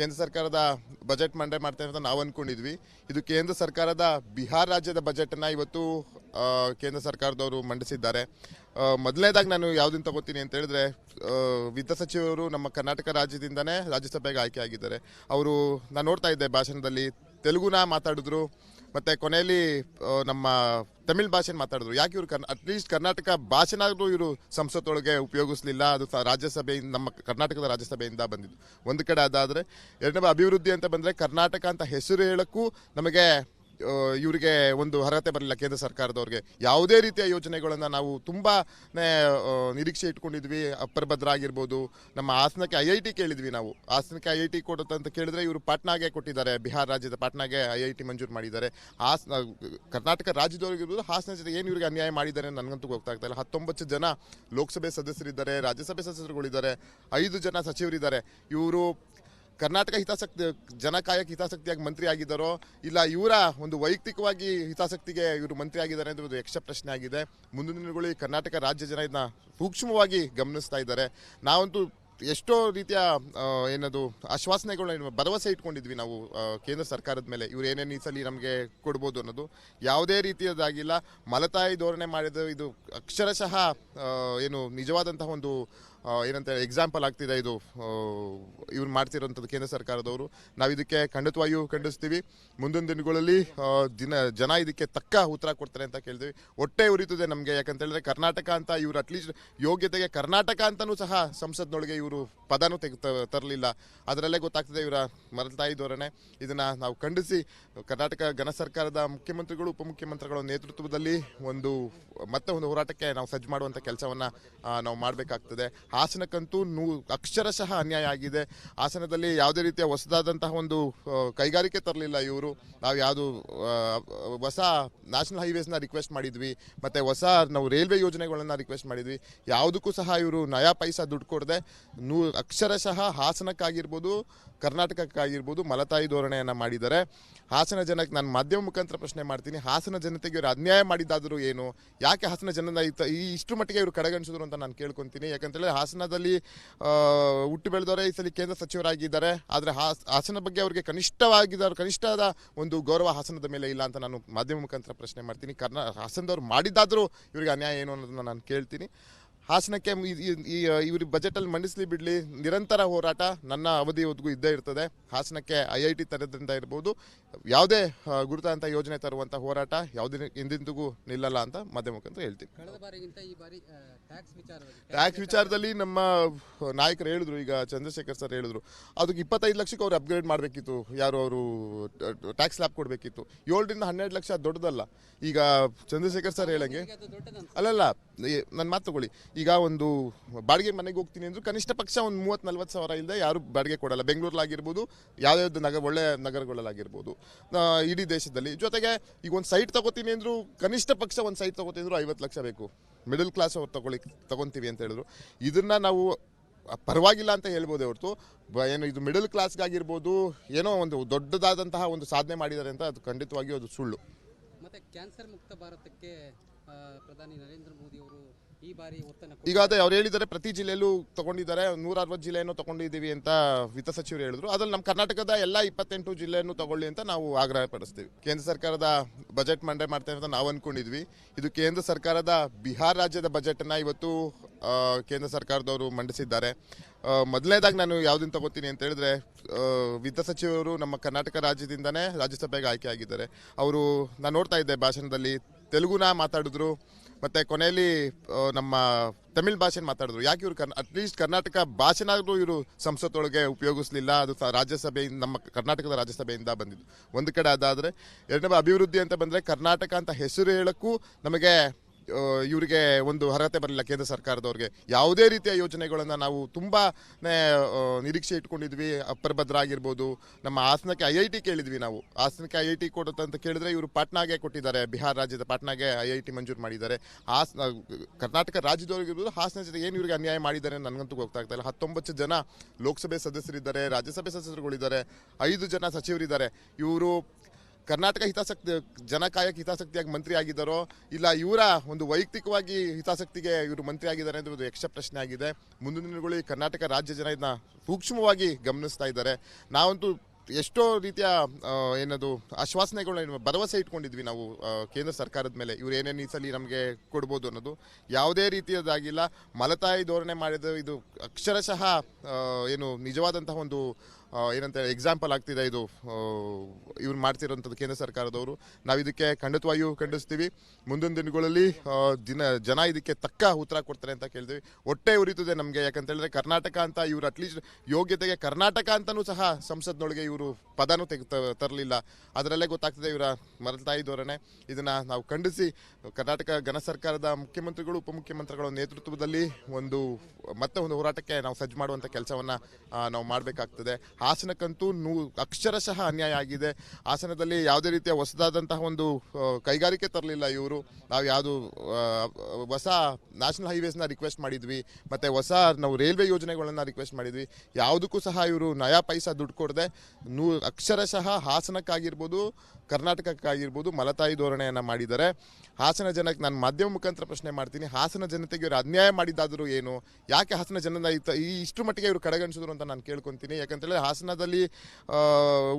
ಕೇಂದ್ರ ಸರ್ಕಾರದ ಬಜೆಟ್ ಮಂಡನೆ ಮಾಡ್ತೇವೆ ಅಂತ ನಾವು ಅಂದ್ಕೊಂಡಿದ್ವಿ ಇದು ಕೇಂದ್ರ ಸರ್ಕಾರದ ಬಿಹಾರ ರಾಜ್ಯದ ಬಜೆಟನ್ನು ಇವತ್ತು ಕೇಂದ್ರ ಸರ್ಕಾರದವರು ಮಂಡಿಸಿದ್ದಾರೆ. ಮೊದಲನೇದಾಗಿ ನಾನು ಯಾವುದನ್ನು ತಗೋತೀನಿ ಅಂತ ಹೇಳಿದ್ರೆ ವಿತ್ತ ಸಚಿವರು ನಮ್ಮ ಕರ್ನಾಟಕ ರಾಜ್ಯದಿಂದನೇ ರಾಜ್ಯಸಭೆಗೆ ಆಯ್ಕೆ ಆಗಿದ್ದಾರೆ. ಅವರು, ನಾನು ನೋಡ್ತಾ ಇದ್ದೆ ಭಾಷಣದಲ್ಲಿ, ತೆಲುಗುನ ಮಾತಾಡಿದ್ರು ಮತ್ತೆ ಕೊನೆಯಲ್ಲಿ ನಮ್ಮ ತಮಿಳ್ ಭಾಷೆ ಮಾತಾಡಿದ್ರು. ಯಾಕೆ ಇವರು ಕರ್ನಾ ಅಟ್ಲೀಸ್ಟ್ ಕರ್ನಾಟಕ ಭಾಷೆನಾದರೂ ಇವರು ಸಂಸತ್ತೊಳಗೆ ಉಪಯೋಗಿಸಲಿಲ್ಲ, ಅದು ರಾಜ್ಯಸಭೆಯಿಂದ, ನಮ್ಮ ಕರ್ನಾಟಕದ ರಾಜ್ಯಸಭೆಯಿಂದ ಬಂದಿದ್ದು. ಒಂದು ಕಡೆ ಅದಾದರೆ, ಎರಡನೇ ಅಭಿವೃದ್ಧಿ ಅಂತ ಬಂದರೆ ಕರ್ನಾಟಕ ಅಂತ ಹೆಸರು ಹೇಳೋಕ್ಕೂ ನಮಗೆ ಇವರಿಗೆ ಒಂದು ಅರ್ಹತೆ ಬರಲಿಲ್ಲ ಕೇಂದ್ರ ಸರ್ಕಾರದವ್ರಿಗೆ. ಯಾವುದೇ ರೀತಿಯ ಯೋಜನೆಗಳನ್ನು ನಾವು ತುಂಬಾ ನಿರೀಕ್ಷೆ ಇಟ್ಕೊಂಡಿದ್ವಿ. ಅಪ್ಪರ್ ಭದ್ರ ಆಗಿರ್ಬೋದು ನಮ್ಮ ಹಾಸನಕ್ಕೆ ಐ ಐ ಟಿ ಕೇಳಿದ್ವಿ ನಾವು. ಹಾಸನಕ್ಕೆ ಐ ಐ ಟಿ ಕೊಡುತ್ತೆ ಅಂತ ಕೇಳಿದ್ರೆ ಇವರು ಪಾಟ್ನಾಗೆ ಕೊಟ್ಟಿದ್ದಾರೆ. ಬಿಹಾರ ರಾಜ್ಯದ ಪಾಟ್ನಾಗೆ ಐ ಐ ಟಿ ಮಂಜೂರು ಮಾಡಿದ್ದಾರೆ. ಹಾಸನ ಕರ್ನಾಟಕ ರಾಜ್ಯದವ್ರಿಗಿರ್ಬೋದು, ಹಾಸನ ಜೊತೆ ಏನು ಇವರಿಗೆ ಅನ್ಯಾಯ ಮಾಡಿದ್ದಾರೆ ನನಗಂತೂ ಗೊತ್ತಾಗ್ತಾ ಇಲ್ಲ. ಹತ್ತೊಂಬತ್ತು ಜನ ಲೋಕಸಭೆ ಸದಸ್ಯರಿದ್ದಾರೆ, ರಾಜ್ಯಸಭೆ ಸದಸ್ಯರುಗಳಿದ್ದಾರೆ, ಐದು ಜನ ಸಚಿವರಿದ್ದಾರೆ. ಇವರು ಕರ್ನಾಟಕ ಹಿತಾಸಕ್ತಿ, ಜನ ಕಾಯಕ ಹಿತಾಸಕ್ತಿಯಾಗಿ ಮಂತ್ರಿ ಆಗಿದ್ದಾರೋ, ಇಲ್ಲ ಇವರ ಒಂದು ವೈಯಕ್ತಿಕವಾಗಿ ಹಿತಾಸಕ್ತಿಗೆ ಇವರು ಮಂತ್ರಿ ಆಗಿದ್ದಾರೆ ಅಂತ ಒಂದು ಯಕ್ಷ ಪ್ರಶ್ನೆ ಆಗಿದೆ. ಮುಂದಿನ ದಿನಗಳಲ್ಲಿ ಕರ್ನಾಟಕ ರಾಜ್ಯ ಜನ ಇದನ್ನ ಸೂಕ್ಷ್ಮವಾಗಿ ಗಮನಿಸ್ತಾ ಇದ್ದಾರೆ. ನಾವಂತೂ ಎಷ್ಟೋ ರೀತಿಯ ಏನದು ಆಶ್ವಾಸನೆಗಳನ್ನ ಭರವಸೆ ಇಟ್ಕೊಂಡಿದ್ವಿ ನಾವು ಕೇಂದ್ರ ಸರ್ಕಾರದ ಮೇಲೆ. ಇವ್ರು ಏನೇನು ಈ ಸಲ ನಮಗೆ ಕೊಡ್ಬೋದು ಅನ್ನೋದು ಯಾವುದೇ ರೀತಿಯದಾಗಿಲ್ಲ ಮಲತಾಯಿ ಧೋರಣೆ ಮಾಡಿದ ಇದು ಅಕ್ಷರಶಃ ಏನು ನಿಜವಾದಂತಹ ಒಂದು ಆ, ಏನಂತ ಎಕ್ಸಾಂಪಲ್ ಆಗ್ತಿದೆ ಇದು. ಇವ್ರು ಮಾಡ್ತಿರೋಂಥದ್ದು ಕೇಂದ್ರ ಸರ್ಕಾರದವರು. ನಾವು ಇದಕ್ಕೆ ಖಂಡಿತವಾಗಿಯೂ ಖಂಡಿಸ್ತೀವಿ. ಮುಂದಿನ ದಿನಗಳಲ್ಲಿ ದಿನ ಜನ ಇದಕ್ಕೆ ತಕ್ಕ ಉತ್ತರ ಕೊಡ್ತಾರೆ ಅಂತ ಕೇಳ್ತೀವಿ. ಹೊಟ್ಟೆ ಉರಿತದೆ ನಮಗೆ ಯಾಕಂತ ಹೇಳಿದ್ರೆ ಕರ್ನಾಟಕ ಅಂತ ಇವರು ಅಟ್ಲೀಸ್ಟ್ ಯೋಗ್ಯತೆಗೆ ಕರ್ನಾಟಕ ಅಂತಲೂ ಸಹ ಸಂಸತ್ನೊಳಗೆ ಇವರು ಪದನೂ ತೆಗೆ ತರಲಿಲ್ಲ. ಅದರಲ್ಲೇ ಗೊತ್ತಾಗ್ತದೆ ಇವರ ಮರಳ್ತಾ ಧೋರಣೆ. ಇದನ್ನು ನಾವು ಖಂಡಿಸಿ ಕರ್ನಾಟಕ ಘನ ಸರ್ಕಾರದ ಮುಖ್ಯಮಂತ್ರಿಗಳು ಉಪಮುಖ್ಯಮಂತ್ರಿಗಳ ನೇತೃತ್ವದಲ್ಲಿ ಒಂದು ಮತ್ತೆ ಒಂದು ಹೋರಾಟಕ್ಕೆ ನಾವು ಸಜ್ಜು ಮಾಡುವಂಥ ಕೆಲಸವನ್ನು ನಾವು ಮಾಡಬೇಕಾಗ್ತದೆ. ಹಾಸನಕ್ಕಂತೂ ನೂ ಅಕ್ಷರಶಃ ಅನ್ಯಾಯ ಆಗಿದೆ. ಹಾಸನದಲ್ಲಿ ಯಾವುದೇ ರೀತಿಯ ಹೊಸದಾದಂತಹ ಒಂದು ಕೈಗಾರಿಕೆ ತರಲಿಲ್ಲ ಇವರು. ನಾವು ಯಾವುದು ಹೊಸ ನ್ಯಾಷನಲ್ ಹೈವೇಸ್ನ ರಿಕ್ವೆಸ್ಟ್ ಮಾಡಿದ್ವಿ, ಮತ್ತು ಹೊಸ ನಾವು ರೈಲ್ವೆ ಯೋಜನೆಗಳನ್ನು ರಿಕ್ವೆಸ್ಟ್ ಮಾಡಿದ್ವಿ. ಯಾವುದಕ್ಕೂ ಸಹ ಇವರು ನಯಾ ಪೈಸಾ ದುಡ್ಡು ಕೊಡದೆ, ನೂ ಅಕ್ಷರಶಃ ಹಾಸನಕ್ಕಾಗಿರ್ಬೋದು, ಕರ್ನಾಟಕಕ್ಕಾಗಿರ್ಬೋದು ಮಲತಾಯಿ ಧೋರಣೆಯನ್ನು ಮಾಡಿದ್ದಾರೆ. ಹಾಸನ ಜನಕ್ಕೆ ನಾನು ಮಾಧ್ಯಮ ಮುಖಾಂತರ ಪ್ರಶ್ನೆ ಮಾಡ್ತೀನಿ. ಹಾಸನ ಜನತೆಗೆ ಇವರು ಅನ್ಯಾಯ ಮಾಡಿದ್ದಾದರೂ ಏನು? ಯಾಕೆ ಹಾಸನ ಜನ ಈ ಇಷ್ಟು ಮಟ್ಟಿಗೆ ಇವರು ಕಡೆಗಣಿಸಿದ್ರು ಅಂತ ನಾನು ಕೇಳ್ಕೊತೀನಿ. ಯಾಕಂತೇಳಿದ್ರೆ ಹಾಸನದಲ್ಲಿ ಹುಟ್ಟು ಬೆಳೆದವರೇ ಈ ಸಲ ಕೇಂದ್ರ ಸಚಿವರಾಗಿದ್ದಾರೆ. ಆದರೆ ಹಾಸ, ಹಾಸನ ಬಗ್ಗೆ ಅವರಿಗೆ ಕನಿಷ್ಠವಾಗಿದ್ದಾರೆ ಕನಿಷ್ಠದ ಒಂದು ಗೌರವ ಹಾಸನದ ಮೇಲೆ ಇಲ್ಲ ಅಂತ ನಾನು ಮಾಧ್ಯಮ ಮುಖಾಂತರ ಪ್ರಶ್ನೆ ಮಾಡ್ತೀನಿ. ಕರ್ನಾ, ಹಾಸನದವ್ರು ಮಾಡಿದ್ದಾದರೂ ಇವರಿಗೆ ಅನ್ಯಾಯ ಏನು ಅನ್ನೋದನ್ನ ನಾನು ಕೇಳ್ತೀನಿ. ಹಾಸನಕ್ಕೆ ಈ- ಬಜೆಟ್ ಅಲ್ಲಿ ಇವರು ಬಜೆಟಲ್ಲಿ ಮಂಡಿಸಲಿ ಬಿಡಲಿ. ನಿರಂತರ ಹೋರಾಟ ನನ್ನ ಅವಧಿವರೆಗೂ ಇದ್ದೇ ಇರ್ತದೆ. ಹಾಸನಕ್ಕೆ ಐ ಐ ಟಿ ತರೋದ್ರಿಂದ ಇರ್ಬೋದು. ಯಾವುದೇ ಗುರುತಾಂತ ಯೋಜನೆ ತರುವಂಥ ಹೋರಾಟ ಯಾವುದೇ ಎಂದೆಂದಿಗೂ ನಿಲ್ಲಲ್ಲ ಅಂತ ಮಾಧ್ಯಮ ಮುಖಾಂತರ ಹೇಳ್ತೀನಿ. ಟ್ಯಾಕ್ಸ್ ವಿಚಾರದಲ್ಲಿ ನಮ್ಮ ನಾಯಕರು ಹೇಳಿದ್ರು. ಈಗ ಚಂದ್ರಶೇಖರ್ ಸರ್ ಹೇಳಿದ್ರು. ಅದಕ್ಕೆ ಇಪ್ಪತ್ತೈದು ಲಕ್ಷಕ್ಕೆ ಅವ್ರು ಅಪ್ಗ್ರೇಡ್ ಮಾಡಬೇಕಿತ್ತು. ಯಾರು ಅವರು ಟ್ಯಾಕ್ಸ್ ಲ್ಯಾಬ್ ಕೊಡಬೇಕಿತ್ತು. ಏಳರಿಂದ ಹನ್ನೆರಡು ಲಕ್ಷ ದೊಡ್ಡದಲ್ಲ. ಈಗ ಚಂದ್ರಶೇಖರ್ ಸರ್ ಹೇಳಂಗೆ ಅಲ್ಲಲ್ಲ ನನ್ನ ಮಾತು ತಗೊಳ್ಳಿ. ಈಗ ಒಂದು ಬಾಡಿಗೆ ಮನೆಗೆ ಹೋಗ್ತೀನಿ ಅಂದ್ರೆ ಕನಿಷ್ಠ ಪಕ್ಷ ಒಂದು ಮೂವತ್ತು, ನಲ್ವತ್ತು ಸಾವಿರ ಇಲ್ಲದೆ ಯಾರು ಬಾಡಿಗೆ ಕೊಡಲ್ಲ. ಬೆಂಗಳೂರಲ್ಲಾಗಿರ್ಬೋದು ಯಾವ್ಯಾವ್ದು ನಗರ, ಒಳ್ಳೆ ನಗರಗಳಲ್ಲಾಗಿರ್ಬೋದು. ಇಡೀ ದೇಶದಲ್ಲಿ. ಜೊತೆಗೆ ಈಗ ಒಂದು ಸೈಟ್ ತಗೋತೀನಿ ಅಂದರೂ ಕನಿಷ್ಠ ಪಕ್ಷ ಒಂದು ಸೈಟ್ ತಗೋತೀನಿ ಅಂದರೂ ಐವತ್ತು ಲಕ್ಷ ಬೇಕು. ಮಿಡಲ್ ಕ್ಲಾಸ್ ಅವ್ರು ತಗೊಳ್ಳಿ, ತಗೊಂತೀವಿ ಅಂತ ಹೇಳಿದ್ರು. ಇದನ್ನ ನಾವು ಪರವಾಗಿಲ್ಲ ಅಂತ ಹೇಳ್ಬೋದೇ ಹೊರತು. ಏನು ಇದು ಮಿಡಲ್ ಕ್ಲಾಸ್ಗಾಗಿರ್ಬೋದು ಏನೋ ಒಂದು ದೊಡ್ಡದಾದಂತಹ ಒಂದು ಸಾಧನೆ ಮಾಡಿದ್ದಾರೆ ಅಂತ ಅದು ಖಂಡಿತವಾಗಿಯೂ ಅದು ಸುಳ್ಳು. ಮತ್ತೆ ಕ್ಯಾನ್ಸರ್ ಮುಕ್ತ ಭಾರತಕ್ಕೆ ಪ್ರಧಾನಿ ನರೇಂದ್ರ ಮೋದಿ ಅವರು ಈಗ ಅದೇ ಅವ್ರು ಹೇಳಿದ್ದಾರೆ, ಪ್ರತಿ ಜಿಲ್ಲೆಯಲ್ಲೂ ತಗೊಂಡಿದ್ದಾರೆ ನೂರ ಅರವತ್ತು ಜಿಲ್ಲೆಯನ್ನು ತಗೊಂಡಿದ್ದೀವಿ ಅಂತ ವಿತ್ತ ಸಚಿವರು ಹೇಳಿದ್ರು. ಅದ್ರಲ್ಲಿ ನಮ್ಮ ಕರ್ನಾಟಕದ ಎಲ್ಲ ಇಪ್ಪತ್ತೆಂಟು ಜಿಲ್ಲೆಯನ್ನು ತಗೊಳ್ಳಿ ಅಂತ ನಾವು ಆಗ್ರಹ ಪಡಿಸ್ತೀವಿ ಕೇಂದ್ರ ಸರ್ಕಾರದ ಬಜೆಟ್ ಮಂಡನೆ ಮಾಡ್ತೇವೆ ಅಂತ ನಾವು ಅಂದ್ಕೊಂಡಿದ್ವಿ ಇದು ಕೇಂದ್ರ ಸರ್ಕಾರದ ಬಿಹಾರ್ ರಾಜ್ಯದ ಬಜೆಟನ್ನು ಇವತ್ತು ಕೇಂದ್ರ ಸರ್ಕಾರದವರು ಮಂಡಿಸಿದ್ದಾರೆ. ಮೊದಲನೇದಾಗಿ ನಾನು ಯಾವುದನ್ನು ತಗೋತೀನಿ ಅಂತ ಹೇಳಿದ್ರೆ ವಿತ್ತ ಸಚಿವರು ನಮ್ಮ ಕರ್ನಾಟಕ ರಾಜ್ಯದಿಂದನೇ ರಾಜ್ಯಸಭೆಗೆ ಆಯ್ಕೆ ಆಗಿದ್ದಾರೆ. ಅವರು, ನಾನು ನೋಡ್ತಾ ಇದ್ದೆ ಭಾಷಣದಲ್ಲಿ, ತೆಲುಗುನ ಮಾತಾಡಿದ್ರು ಮತ್ತೆ ಕೊನೆಯಲ್ಲಿ ನಮ್ಮ ತಮಿಳ್ ಭಾಷೆ ಮಾತಾಡಿದ್ರು. ಯಾಕೆ ಇವರು ಕರ್ನಾ ಅಟ್ಲೀಸ್ಟ್ ಕರ್ನಾಟಕ ಭಾಷೆನಾದರೂ ಇವರು ಸಂಸತ್ತೊಳಗೆ ಉಪಯೋಗಿಸಲಿಲ್ಲ, ಅದು ರಾಜ್ಯಸಭೆಯಿಂದ, ನಮ್ಮ ಕರ್ನಾಟಕದ ರಾಜ್ಯಸಭೆಯಿಂದ ಬಂದಿದ್ದು. ಒಂದು ಕಡೆ ಅದಾದರೆ, ಎರಡನೇ ಅಭಿವೃದ್ಧಿ ಅಂತ ಬಂದರೆ ಕರ್ನಾಟಕ ಅಂತ ಹೆಸರು ಹೇಳೋಕ್ಕೂ ನಮಗೆ ಇವರಿಗೆ ಒಂದು ಅರ್ಹತೆ ಬರಲಿಲ್ಲ ಕೇಂದ್ರ ಸರ್ಕಾರದವ್ರಿಗೆ. ಯಾವುದೇ ರೀತಿಯ ಯೋಜನೆಗಳನ್ನು ನಾವು ತುಂಬಾ ನಿರೀಕ್ಷೆ ಇಟ್ಕೊಂಡಿದ್ವಿ. ಅಪ್ಪರ್ ಭದ್ರಾ ಆಗಿರ್ಬೋದು, ನಮ್ಮ ಹಾಸನಕ್ಕೆ ಐ ಐ ಟಿ ಕೇಳಿದ್ವಿ ನಾವು. ಹಾಸನಕ್ಕೆ ಐ ಐ ಟಿ ಕೊಡುತ್ತೆ ಅಂತ ಕೇಳಿದ್ರೆ ಇವರು ಪಾಟ್ನಾಗೆ ಕೊಟ್ಟಿದ್ದಾರೆ. ಬಿಹಾರ ರಾಜ್ಯದ ಪಾಟ್ನಾಗೆ ಐ ಐ ಟಿ ಮಂಜೂರು ಮಾಡಿದ್ದಾರೆ. ಹಾಸನ ಕರ್ನಾಟಕ ರಾಜ್ಯದವ್ರಿಗಿರ್ಬೋದು ಹಾಸನ ಜೊತೆ ಏನು ಇವರಿಗೆ ಅನ್ಯಾಯ ಮಾಡಿದ್ದಾರೆ ನನಗಂತೂ ಗೊತ್ತಾಗ್ತಾ ಇಲ್ಲ. ಹತ್ತೊಂಬತ್ತು ಜನ ಲೋಕಸಭೆ ಸದಸ್ಯರಿದ್ದಾರೆ, ರಾಜ್ಯಸಭೆ ಸದಸ್ಯರುಗಳಿದ್ದಾರೆ, ಐದು ಜನ ಸಚಿವರಿದ್ದಾರೆ. ಇವರು ಕರ್ನಾಟಕ ಹಿತಾಸಕ್ತಿ ಜನ ಕಾಯಕ ಹಿತಾಸಕ್ತಿಯಾಗಿ ಮಂತ್ರಿ ಆಗಿದ್ದಾರೋ, ಇಲ್ಲ ಇವರ ಒಂದು ವೈಯಕ್ತಿಕವಾಗಿ ಹಿತಾಸಕ್ತಿಗೆ ಇವರು ಮಂತ್ರಿ ಆಗಿದ್ದಾರೆ ಅಂತ ಒಂದು ಯಕ್ಷ ಪ್ರಶ್ನೆ ಆಗಿದೆ. ಮುಂದಿನ ದಿನಗಳಲ್ಲಿ ಕರ್ನಾಟಕ ರಾಜ್ಯ ಜನ ಇದನ್ನ ಸೂಕ್ಷ್ಮವಾಗಿ ಗಮನಿಸ್ತಾ ಇದ್ದಾರೆ. ನಾವಂತೂ ಎಷ್ಟೋ ರೀತಿಯ ಏನದು ಆಶ್ವಾಸನೆಗಳನ್ನ ಭರವಸೆ ಇಟ್ಕೊಂಡಿದ್ವಿ ನಾವು ಕೇಂದ್ರ ಸರ್ಕಾರದ ಮೇಲೆ. ಇವ್ರು ಏನೇನು ಈ ನಮಗೆ ಕೊಡ್ಬೋದು ಅನ್ನೋದು ಯಾವುದೇ ರೀತಿಯದಾಗಿಲ್ಲ ಮಲತಾಯಿ ಧೋರಣೆ ಮಾಡಿದ ಇದು ಅಕ್ಷರಶಃ ಏನು ನಿಜವಾದಂತಹ ಒಂದು ಏನಂತ ಎಕ್ಸಾಂಪಲ್ ಆಗ್ತಿದೆ ಇದು ಇವ್ರು ಮಾಡ್ತಿರೋಂಥದ್ದು ಕೇಂದ್ರ ಸರ್ಕಾರದವರು. ನಾವು ಇದಕ್ಕೆ ಖಂಡಿತವಾಗಿಯೂ ಖಂಡಿಸ್ತೀವಿ. ಮುಂದಿನ ದಿನಗಳಲ್ಲಿ ದಿನ, ಜನ ಇದಕ್ಕೆ ತಕ್ಕ ಉತ್ತರ ಕೊಡ್ತಾರೆ ಅಂತ ಕೇಳ್ತೀವಿ. ಹೊಟ್ಟೆ ಉರಿತದೆ ನಮಗೆ, ಯಾಕಂತ ಹೇಳಿದ್ರೆ ಕರ್ನಾಟಕ ಅಂತ ಇವ್ರು ಅಟ್ಲೀಸ್ಟ್ ಯೋಗ್ಯತೆಗೆ ಕರ್ನಾಟಕ ಅಂತಲೂ ಸಹ ಸಂಸತ್ನೊಳಗೆ ಇವರು ಪದನೂ ತೆಗೆ ತರಲಿಲ್ಲ. ಅದರಲ್ಲೇ ಗೊತ್ತಾಗ್ತದೆ ಇವರ ಮರತಾಯಿ ಧೋರಣೆ. ಇದನ್ನು ನಾವು ಖಂಡಿಸಿ ಕರ್ನಾಟಕ ಘನ ಸರ್ಕಾರದ ಮುಖ್ಯಮಂತ್ರಿಗಳು, ಉಪಮುಖ್ಯಮಂತ್ರಿಗಳ ನೇತೃತ್ವದಲ್ಲಿ ಒಂದು, ಮತ್ತೆ ಒಂದು ಹೋರಾಟಕ್ಕೆ ನಾವು ಸಜ್ಜು ಮಾಡುವಂಥ ಕೆಲಸವನ್ನು ನಾವು ಮಾಡಬೇಕಾಗ್ತದೆ. ಹಾಸನಕ್ಕಂತೂ ನೂ, ಅಕ್ಷರಶಃ ಅನ್ಯಾಯ ಆಗಿದೆ. ಹಾಸನದಲ್ಲಿ ಯಾವುದೇ ರೀತಿಯ ಹೊಸದಾದಂತಹ ಒಂದು ಕೈಗಾರಿಕೆ ತರಲಿಲ್ಲ ಇವರು. ನಾವು ಯಾವುದು ಹೊಸ ನ್ಯಾಷನಲ್ ಹೈವೇಸ್ನ ರಿಕ್ವೆಸ್ಟ್ ಮಾಡಿದ್ವಿ. ಮತ್ತು ಹೊಸ ನಾವು ರೈಲ್ವೆ ಯೋಜನೆಗಳನ್ನು ರಿಕ್ವೆಸ್ಟ್ ಮಾಡಿದ್ವಿ. ಯಾವುದಕ್ಕೂ ಸಹ ಇವರು ನಯಾ ಪೈಸಾ ದುಡ್ಡು ಕೊಡದೆ ನೂ ಅಕ್ಷರಶಃ ಹಾಸನಕ್ಕಾಗಿರ್ಬೋದು, ಕರ್ನಾಟಕಕ್ಕಾಗಿರ್ಬೋದು ಮಲತಾಯಿ ಧೋರಣೆಯನ್ನು ಮಾಡಿದ್ದಾರೆ. ಹಾಸನ ಜನಕ್ಕೆ ನಾನು ಮಾಧ್ಯಮ ಮುಖಾಂತರ ಪ್ರಶ್ನೆ ಮಾಡ್ತೀನಿ. ಹಾಸನ ಜನತೆಗೆ ಇವರು ಅನ್ಯಾಯ ಮಾಡಿದ್ದಾದರೂ ಏನು? ಯಾಕೆ ಹಾಸನ ಜನನ ಈ ಇಷ್ಟು ಮಟ್ಟಿಗೆ ಇವರು ಕಡೆಗಣಿಸಿದ್ರು ಅಂತ ನಾನು ಕೇಳ್ಕೊತೀನಿ. ಯಾಕಂತೇಳಿದ್ರೆ ಹಾಸನದಲ್ಲಿ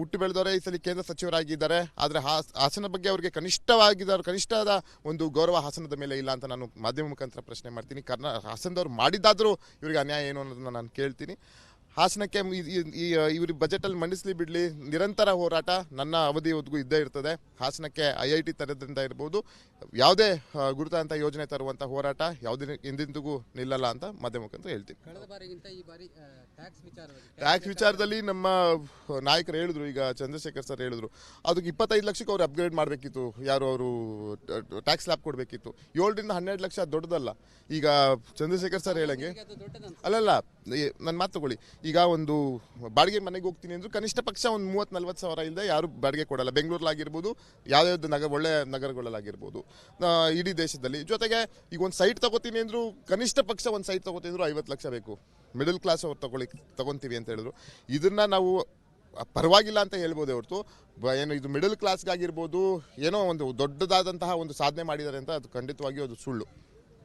ಹುಟ್ಟು ಬೆಳೆದವರೇ ಈ ಸಲ ಕೇಂದ್ರ ಸಚಿವರಾಗಿದ್ದಾರೆ. ಆದರೆ ಹಾಸ, ಹಾಸನ ಬಗ್ಗೆ ಅವರಿಗೆ ಕನಿಷ್ಠವಾಗಿದ್ದಾರೆ ಕನಿಷ್ಠದ ಒಂದು ಗೌರವ ಹಾಸನದ ಮೇಲೆ ಇಲ್ಲ ಅಂತ ನಾನು ಮಾಧ್ಯಮ ಮುಖಾಂತರ ಪ್ರಶ್ನೆ ಮಾಡ್ತೀನಿ. ಕರ್ನಾ, ಹಾಸನದವ್ರು ಮಾಡಿದ್ದಾದರೂ ಇವರಿಗೆ ಅನ್ಯಾಯ ಏನು ಅನ್ನೋದನ್ನ ನಾನು ಕೇಳ್ತೀನಿ. ಹಾಸನಕ್ಕೆ ಇವರು ಬಜೆಟಲ್ಲಿ ಮಂಡಿಸಲಿ ಬಿಡಲಿ. ನಿರಂತರ ಹೋರಾಟ ನನ್ನ ಅವಧಿವರೆಗೂ ಇದ್ದೇ ಇರ್ತದೆ. ಹಾಸನಕ್ಕೆ ಐ ಐ ಟಿ ತರೋದ್ರಿಂದ ಇರ್ಬೋದು. ಯಾವುದೇ ಗುರುತಾಂತ ಯೋಜನೆ ತರುವಂಥ ಹೋರಾಟ ಯಾವುದೇ ಎಂದೆಂದಿಗೂ ನಿಲ್ಲಲ್ಲ ಅಂತ ಮಾಧ್ಯಮ ಮುಖಾಂತರ ಹೇಳ್ತೀನಿ. ಟ್ಯಾಕ್ಸ್ ವಿಚಾರದಲ್ಲಿ ನಮ್ಮ ನಾಯಕರು ಹೇಳಿದ್ರು ಈಗ ಚಂದ್ರಶೇಖರ್ ಸರ್ ಹೇಳಿದ್ರು. ಅದಕ್ಕೆ ಇಪ್ಪತ್ತೈದು ಲಕ್ಷಕ್ಕೆ ಅವ್ರು ಅಪ್ಗ್ರೇಡ್ ಮಾಡಬೇಕಿತ್ತು. ಯಾರು ಅವರು ಟ್ಯಾಕ್ಸ್ ಲ್ಯಾಬ್ ಕೊಡಬೇಕಿತ್ತು. ಏಳರಿಂದ ಹನ್ನೆರಡು ಲಕ್ಷ ದೊಡ್ಡದಲ್ಲ. ಈಗ ಚಂದ್ರಶೇಖರ್ ಸರ್ ಹೇಳಂಗೆ ಅಲ್ಲಲ್ಲ ನನ್ನ ಮಾತು ತಗೊಳ್ಳಿ. ಈಗ ಒಂದು ಬಾಡಿಗೆ ಮನೆಗೆ ಹೋಗ್ತೀನಿ ಅಂದ್ರು ಕನಿಷ್ಠ ಪಕ್ಷ ಒಂದು ಮೂವತ್ತು ನಲ್ವತ್ತು ಸಾವಿರ ಇಲ್ಲದೆ ಯಾರು ಬಾಡಿಗೆ ಕೊಡಲ್ಲ. ಬೆಂಗಳೂರಲ್ಲಾಗಿರ್ಬೋದು ಯಾವ್ಯಾವ್ದು ನಗರ ಒಳ್ಳೆ ನಗರಗಳಲ್ಲಾಗಿರ್ಬೋದು. ಇಡೀ ದೇಶದಲ್ಲಿ. ಜೊತೆಗೆ ಈಗ ಒಂದು ಸೈಟ್ ತಗೋತೀನಿ ಅಂದ್ರು ಕನಿಷ್ಠ ಪಕ್ಷ ಒಂದು ಸೈಟ್ ತಗೋತೀನಿ ಅಂದ್ರು ಐವತ್ತು ಲಕ್ಷ ಬೇಕು. ಮಿಡಲ್ ಕ್ಲಾಸ್ ಅವ್ರು ತಗೊಳ್ಳಿ, ತಗೊಂತೀವಿ ಅಂತ ಹೇಳಿದ್ರು. ಇದನ್ನು ನಾವು ಪರವಾಗಿಲ್ಲ ಅಂತ ಹೇಳ್ಬೋದೇ ಹೊರತು ಏನು ಇದು ಮಿಡಲ್ ಕ್ಲಾಸ್ಗಾಗಿರ್ಬೋದು ಏನೋ ಒಂದು ದೊಡ್ಡದಾದಂತಹ ಒಂದು ಸಾಧನೆ ಮಾಡಿದ್ದಾರೆ ಅಂತ ಅದು ಖಂಡಿತವಾಗಿಯೂ ಅದು ಸುಳ್ಳು.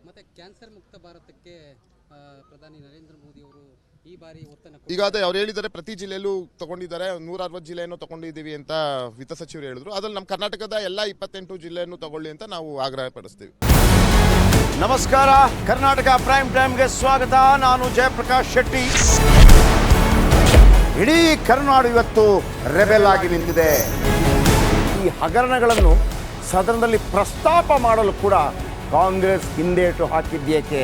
ಮತ್ತೆ ಕ್ಯಾನ್ಸರ್ ಮುಕ್ತ ಭಾರತಕ್ಕೆ ಪ್ರಧಾನಿ ನರೇಂದ್ರ ಮೋದಿ ಅವರು ಈ ಬಾರಿ ಒತ್ತನ್ನು ಈಗ ಅದೇ ಅವ್ರು ಹೇಳಿದ್ದಾರೆ ಪ್ರತಿ ಜಿಲ್ಲೆಯಲ್ಲೂ ತಗೊಂಡಿದ್ದಾರೆ ನೂರ ಅರವತ್ತು ಜಿಲ್ಲೆಯನ್ನು ತಗೊಂಡಿದ್ದೀವಿ ಅಂತ ವಿತ್ತ ಸಚಿವರು ಹೇಳಿದ್ರು. ಅದ್ರಲ್ಲಿ ನಮ್ಮ ಕರ್ನಾಟಕದ ಎಲ್ಲ ಇಪ್ಪತ್ತೆಂಟು ಜಿಲ್ಲೆಯನ್ನು ತಗೊಳ್ಳಿ ಅಂತ ನಾವು ಆಗ್ರಹ ಪಡಿಸ್ತೀವಿ. ನಮಸ್ಕಾರ ಕರ್ನಾಟಕ ಪ್ರೈಮ್ ಟೈಮ್ಗೆ ಸ್ವಾಗತ. ನಾನು ಜಯಪ್ರಕಾಶ್ ಶೆಟ್ಟಿ. ಇಡೀ ಕರುನಾಡು ಇವತ್ತು ರೆಬೆಲ್ ಆಗಿ ನಿಂತಿದೆ. ಈ ಹಗರಣಗಳನ್ನು ಸದನದಲ್ಲಿ ಪ್ರಸ್ತಾಪ ಮಾಡಲು ಕೂಡ ಕಾಂಗ್ರೆಸ್ ಹಿಂದೇಟು ಹಾಕಿದ್ದೇಕೆ